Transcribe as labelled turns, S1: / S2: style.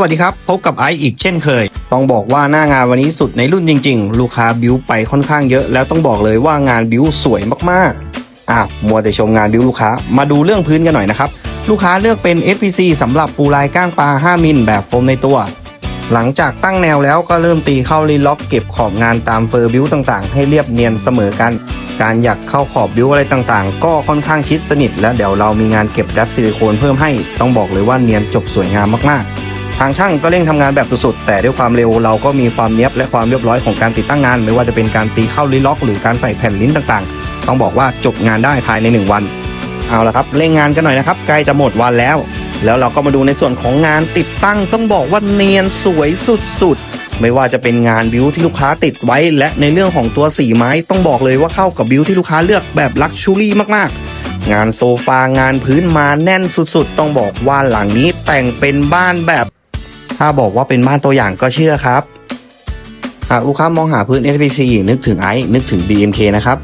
S1: วัสดีครับ พบกับไอซ์อีกเช่นเคย ต้องบอกว่าหน้างานวันนี้สุดในรุ่นจริง ๆ ลูกค้าบิวไปค่อนข้างเยอะ แล้วต้องบอกเลยว่างานบิวสวยมากๆอะมัวแต่ชมงานบิวลูกค้ามาดูเรื่องพื้นกันหน่อยนะครับ ลูกค้าเลือกเป็น SPC สำหรับปูลายก้างปลา 5 มิลแบบโฟมในตัว หลังจากตั้งแนวแล้วก็เริ่มตีเข้ารีล็อกเก็บขอบงานตามเฟอร์บิวต่างๆ ให้เรียบเนียนเสมอกัน การอยากเข้าขอบบิวอะไรต่างๆ ก็ค่อนข้างชิดสนิท แล้วเดี๋ยวเรามีงานเก็บแรปซิลิโคนเพิ่มให้ ต้องบอกเลยว่าเนียนจบสวยงามมากๆ ทางช่างก็เร่งทำงานแบบสุดๆ แต่ด้วยความเร็วเราก็มีความเนี้ยบและความเรียบร้อยของการติดตั้งงาน ไม่ว่าจะเป็นการตีเข้ารีล็อก หรือการใส่แผ่นลิ้นต่างๆ ต้องบอกว่าจบงานได้ภายใน 1 วัน เอาละครับเร่งงานกันหน่อยนะครับใกล้จะหมดวันแล้ว แล้วเราก็มาดูในส่วนของงานติดตั้งต้องบอกว่าเนียนสวยสุดๆไม่ว่าจะเป็นงานบิวที่ลูกค้าติดไว้ และในเรื่องของตัวสีไม้ต้องบอกเลยว่าเข้ากับบิวที่ลูกค้าเลือกแบบลักชูรี่มากๆ งานโซฟางานพื้นมาแน่นสุดๆ ต้องบอกว่าหลังนี้แต่งเป็นบ้านแบบ ถ้าบอกว่าเป็นบ้านตัวอย่างก็เชื่อครับ หากลูกค้ามองหาพื้น HPC นึกถึงไอซ์นึกถึง BMK นะครับ